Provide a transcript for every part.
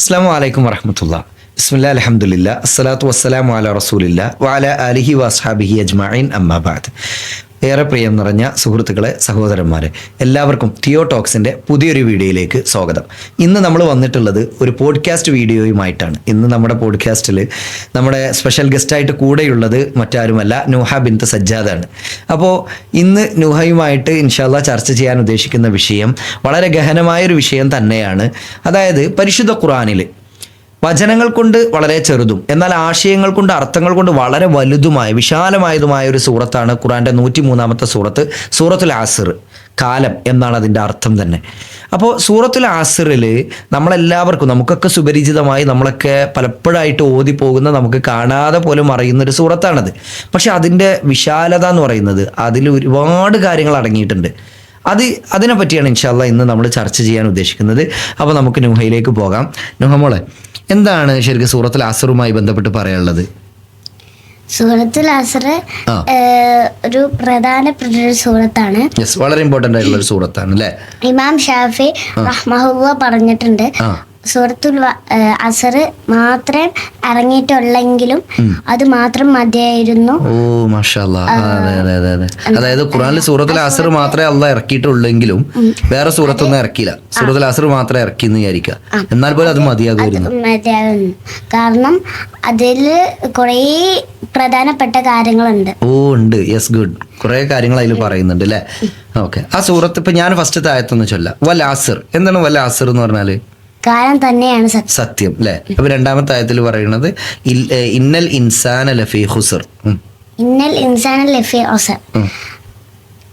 അസ്സാം വലൈക്കും വറഹമത്തുള്ള ബിസ്മില്ലാ അലഹമുല്ല അസ്സലാത്തു വസ്സലാമു അല റസൂലില്ല വഅല അലിഹി വസ്ഹാബിഹി അജ്മഈൻ അമ്മാബാദ് ഏറെ പ്രിയം നിറഞ്ഞ സുഹൃത്തുക്കളെ സഹോദരന്മാരെ എല്ലാവർക്കും തിയോ ടോക്സിന്റെ പുതിയൊരു വീഡിയോയിലേക്ക് സ്വാഗതം. ഇന്ന് നമ്മൾ വന്നിട്ടുള്ളത് ഒരു പോഡ്കാസ്റ്റ് വീഡിയോയുമായിട്ടാണ്. ഇന്ന് നമ്മുടെ പോഡ്കാസ്റ്റിൽ നമ്മുടെ സ്പെഷ്യൽ ഗസ്റ്റായിട്ട് കൂടെയുള്ളത് മറ്റാരുമല്ല നുഹ ബിന്ത് സജ്ജാദാണ്. അപ്പോൾ ഇന്ന് നുഹയുമായിട്ട് ഇൻഷാല്ല ചർച്ച ചെയ്യാൻ ഉദ്ദേശിക്കുന്ന വിഷയം വളരെ ഗഹനമായൊരു വിഷയം തന്നെയാണ്. അതായത് പരിശുദ്ധ ഖുറാനിൽ വചനങ്ങൾ കൊണ്ട് വളരെ ചെറുതും എന്നാൽ ആശയങ്ങൾ കൊണ്ട് അർത്ഥങ്ങൾ കൊണ്ട് വളരെ വലുതുമായ വിശാലമായതുമായ ഒരു സൂറത്താണ് ഖുറാന്റെ നൂറ്റി മൂന്നാമത്തെ സൂറത്ത് സൂറത്തുൽ ആസിർ കാലം എന്നാണ് അതിന്റെ അർത്ഥം തന്നെ. അപ്പോൾ സൂറത്തുൽ ആസിറിൽ നമ്മളെല്ലാവർക്കും നമുക്കൊക്കെ സുപരിചിതമായി നമ്മളൊക്കെ പലപ്പോഴായിട്ട് ഓതി പോകുന്ന നമുക്ക് കാണാതെ പോലും അറിയുന്ന ഒരു സൂറത്താണത്. പക്ഷെ അതിന്റെ വിശാലത എന്ന് പറയുന്നത് അതിൽ ഒരുപാട് കാര്യങ്ങൾ അടങ്ങിയിട്ടുണ്ട്. അത് അതിനെ പറ്റിയാണ് ഇൻഷാല്ല ഇന്ന് നമ്മൾ ചർച്ച ചെയ്യാൻ ഉദ്ദേശിക്കുന്നത്. അപ്പോൾ നമുക്ക് നുഹയിലേക്ക് പോകാം. നുഹ മോളെ എന്താണ് ശരിക്കും സൂറത്തുൽ അസറുമായി ബന്ധപ്പെട്ട് പറയാനുള്ളത്? സൂറത്തുൽ അസർ ഒരു പ്രധാനപ്പെട്ട ഒരു സൂറത്താണ്. വളരെ ഇമ്പോർട്ടന്റ് ആയിട്ടുള്ള ഒരു സൂറത്താണ് അല്ലേ? ഇമാം ഷാഫി റഹ്മഹുവ പറഞ്ഞിട്ടുണ്ട്. സൂറത്തുൽ അസർ മാത്രം ഇറങ്ങിയിട്ടുള്ളെങ്കിലും അത് മാത്രം മതിയായിരുന്നു. ഓ അതായത് ഖുറാനിൽ സൂറത്തുൽ അസർ മാത്രമേ അല്ല ഇറക്കിയിട്ടുള്ളെങ്കിലും വേറെ സൂറത്തൊന്നും ഇറക്കിയില്ല. സൂറത്തുൽ അസർ മാത്രമേ ഇറക്കി എന്ന് വിചാരിക്കുക എന്നാൽ പോലും അത് മതിയാകുമായിരുന്നു. മതിയാകുന്നു. കാരണം അതിൽ കുറേ പ്രധാനപ്പെട്ട കാര്യങ്ങളുണ്ട്. ഓ ഉണ്ട്. യെസ് ഗുഡ് കുറെ കാര്യങ്ങൾ അതിൽ പറയുന്നുണ്ട് അല്ലേ? ഓക്കെ ആ സൂറത്ത് ഇപ്പൊ ഞാൻ ഫസ്റ്റ് താഴത്തൊന്ന് ചൊല്ലാം. അസർ എന്താണ് വൽ അസർ എന്ന് പറഞ്ഞാൽ? കാലം തന്നെയാണ് സത്യം. അല്ലെ അപ്പൊ രണ്ടാമത്തെ ആയത്തിൽ പറയുന്നത് ഇന്നൽ ഇൻസാന ലഫി ഹുസർ ഇന്നൽ ഇൻസാൻ ലഫി ഹുസർ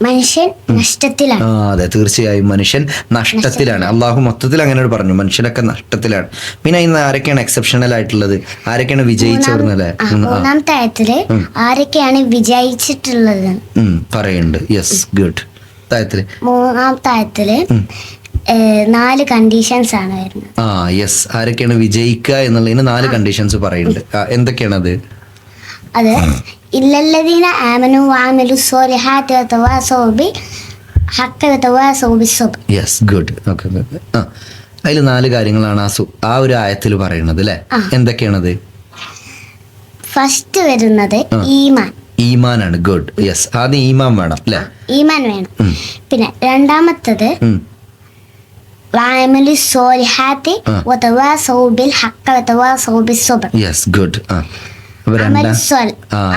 മനുഷ്യൻ നഷ്ടത്തിലാണ്. ആ അതെ തീർച്ചയായും മനുഷ്യൻ നഷ്ടത്തിലാണ്. അള്ളാഹു മൊത്തത്തിൽ അങ്ങനെ പറഞ്ഞു മനുഷ്യനൊക്കെ നഷ്ടത്തിലാണ്. പിന്നെ ഇന്ന് ആരൊക്കെയാണ് എക്സെപ്ഷണൽ ആയിട്ടുള്ളത്? ആരൊക്കെയാണ് വിജയിച്ചവർന്നല്ലേ മൂന്നാമത്തെ ആയത്തിൽ ആരൊക്കെയാണ് വിജയിച്ചിട്ടുള്ളത് പറയുന്നുണ്ട് യെസ് ഗുഡ് മൂന്നാമത്തെ ആയത്തിൽ നാല് കണ്ടീഷൻസ് ആണ് വരുന്നത്. ആ യെസ് ആരൊക്കെയാണ് വിജയിക്കുക എന്നുള്ളതിന് നാല് കണ്ടീഷൻസ് പറയുന്നുണ്ട്. എന്തൊക്കെയാണ് എന്തൊക്കെയാണത്? അത് ഇല്ലല്ലദീന ആമനു വാമിലു സോലിഹാത്തി വതവാസൗബി ഹക്ക വതവാസൗബി സബ്. യെസ് ഗുഡ് ഓക്കെ ആ അതിൽ നാല് കാര്യങ്ങളാണ് ആ ആ ഒരു ആയത്തിൽ പറയുന്നത് അല്ലേ. എന്തൊക്കെയാണത്? ഫസ്റ്റ് വരുന്നത് ഈമാൻ. ഈമാനാണ്. ഗുഡ് യെസ് ആദ്യം ഈമാൻ വേണം അല്ലേ? ഈമാൻ വേണം. പിന്നെ രണ്ടാമത്തത് വാമിലു സോലിഹാത്തി ആ. വതവാസൗബിൽ ഹക്ക വതവാസൗബി സബ്ർ യെസ് ഗുഡ്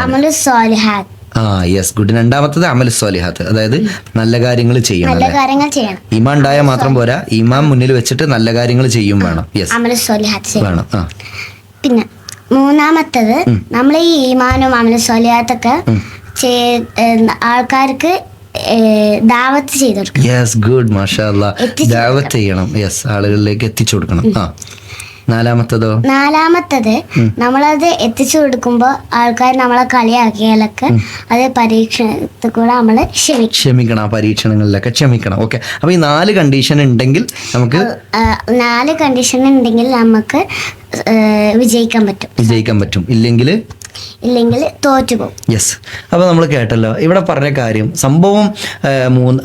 അമലു സോലിഹാത്ത് ആ. യെസ് ഗുഡ് രണ്ടാമത്തത് അമൽ സ്വാലിഹാത്ത് അതായത് നല്ല കാര്യങ്ങൾ ചെയ്യണം നല്ല കാര്യങ്ങൾ ചെയ്യണം. ഇമാൻ ഉണ്ടായാൽ മാത്രം പോരാ. ഇമാം മുന്നിൽ വെച്ചിട്ട് നല്ല കാര്യങ്ങൾ ചെയ്യും വേണം. യെസ് അമലു സോലിഹാത്ത് ചെയ്യണം. വേണം ആ. പിന്നെ മൂന്നാമത്തത് നമ്മൾ ഈ ഈമാനും അമൽ സ്വാലിഹാത്തൊക്കെ ആൾക്കാർക്ക് ദാവത്ത് യെസ് ഗുഡ് ദാവത്ത് ചെയ്യണം. യെസ് ആളുകളിലേക്ക് എത്തിച്ചു കൊടുക്കണം. ആ. നാലാമത്തതോ? നാലാമത്തത് നമ്മളത് എത്തിച്ചു കൊടുക്കുമ്പോൾ ആൾക്കാർ നമ്മളെ കളിയാക്കിയാലൊക്കെ അത് പരീക്ഷണത്തിൽ കൂടെ നമ്മൾ ക്ഷമിക്കും. ക്ഷമിക്കണം ആ പരീക്ഷണങ്ങളിലൊക്കെ ക്ഷമിക്കണം. ഓക്കെ അപ്പൊ ഈ നാല് കണ്ടീഷൻ ഉണ്ടെങ്കിൽ നമുക്ക് നാല് കണ്ടീഷൻ ഉണ്ടെങ്കിൽ നമുക്ക് വിജയിക്കാൻ പറ്റും. വിജയിക്കാൻ പറ്റും. ഇല്ലെങ്കിൽ ഇല്ലെങ്കിൽ തോറ്റുപോകും. യെസ് അപ്പോൾ നമ്മൾ കേട്ടല്ലോ ഇവിടെ പറഞ്ഞ കാര്യം സംഭവം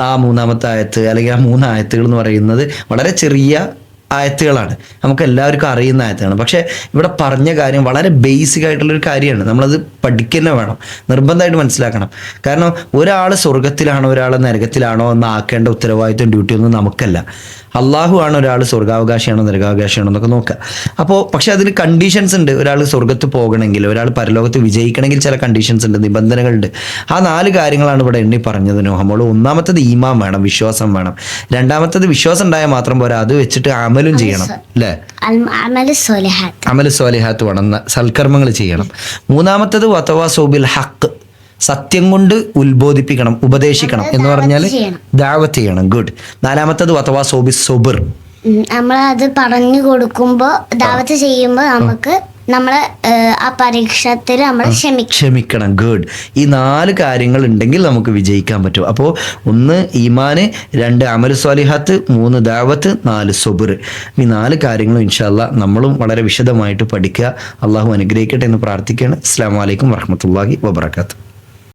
ആ മൂന്നാമത്തെ ആയത്ത് അല്ലെങ്കിൽ ആ മൂന്ന് ആയത്തുകൾ എന്ന് പറയുന്നത് വളരെ ചെറിയ ആയത്തുകളാണ്. നമുക്ക് എല്ലാവർക്കും അറിയുന്ന ആയത്തുകളാണ്. പക്ഷേ ഇവിടെ പറഞ്ഞ കാര്യം വളരെ ബേസിക് ആയിട്ടുള്ളൊരു കാര്യമാണ്. നമ്മളത് പഠിക്കുന്ന വേണം. നിർബന്ധമായിട്ട് മനസ്സിലാക്കണം. കാരണം ഒരാൾ സ്വർഗത്തിലാണോ ഒരാൾ നരകത്തിലാണോ എന്ന് ആക്കേണ്ട ഉത്തരവാദിത്വം ഡ്യൂട്ടി ഒന്നും നമുക്കല്ല. അള്ളാഹു ആണ് ഒരാൾ സ്വർഗാവകാശിയാണോ നരകാവകാശിയാണോ എന്നൊക്കെ നോക്കുക അപ്പോൾ പക്ഷെ അതിന് കണ്ടീഷൻസ് ഉണ്ട്. ഒരാൾ സ്വർഗത്ത് പോകണമെങ്കിൽ ഒരാൾ പരലോകത്ത് വിജയിക്കണമെങ്കിൽ ചില കണ്ടീഷൻസ് ഉണ്ട് നിബന്ധനകളുണ്ട്. ആ നാല് കാര്യങ്ങളാണ് ഇവിടെ എണ്ണി പറഞ്ഞത് നോഹമോൾ ഒന്നാമത്തത് ഈമാം വേണം വിശ്വാസം വേണം. രണ്ടാമത്തത് വിശ്വാസം ഉണ്ടായാൽ മാത്രം പോരാ. അത് വെച്ചിട്ട് അമലും ചെയ്യണം അല്ലേ? അമല സ്വാലിഹാത്ത് വേണം സൽക്കർമ്മങ്ങൾ ചെയ്യണം. മൂന്നാമത്തത് വത്തവാ സോബിൽ ഹക്ക് സത്യം കൊണ്ട് ഉത്ബോധിപ്പിക്കണം ഉപദേശിക്കണം എന്ന് പറഞ്ഞാൽ. ദാവത്ത് ചെയ്യണം. ഗുഡ്. നാലാമത്തത് വത്തവാ സോബി സൊബിർ. നമ്മൾ നമ്മളത് പറഞ്ഞു കൊടുക്കുമ്പോൾ ദാവത്ത് ചെയ്യുമ്പോൾ നമുക്ക് നമ്മൾ ഏഹ്, ആ പരീക്ഷത്തിൽ നമ്മൾ ക്ഷമിക്കും ക്ഷമിക്കണം. ഗുഡ് ഈ നാല് കാര്യങ്ങൾ ഉണ്ടെങ്കിൽ നമുക്ക് വിജയിക്കാൻ പറ്റും. അപ്പോൾ ഒന്ന് ഈമാന് രണ്ട് അമൽ സ്വാലിഹാത്ത് മൂന്ന് ദാവത്ത് നാല് സൊബുർ ഈ നാല് കാര്യങ്ങളും ഇൻഷാല്ല നമ്മളും വളരെ വിശദമായിട്ട് പഠിക്കുക. അള്ളാഹു അനുഗ്രഹിക്കട്ടെ എന്ന് പ്രാർത്ഥിക്കുകയാണ്. അസ്സാം വലൈക്കും വർഹമത്തല്ലാഹി വബർക്കാത്തു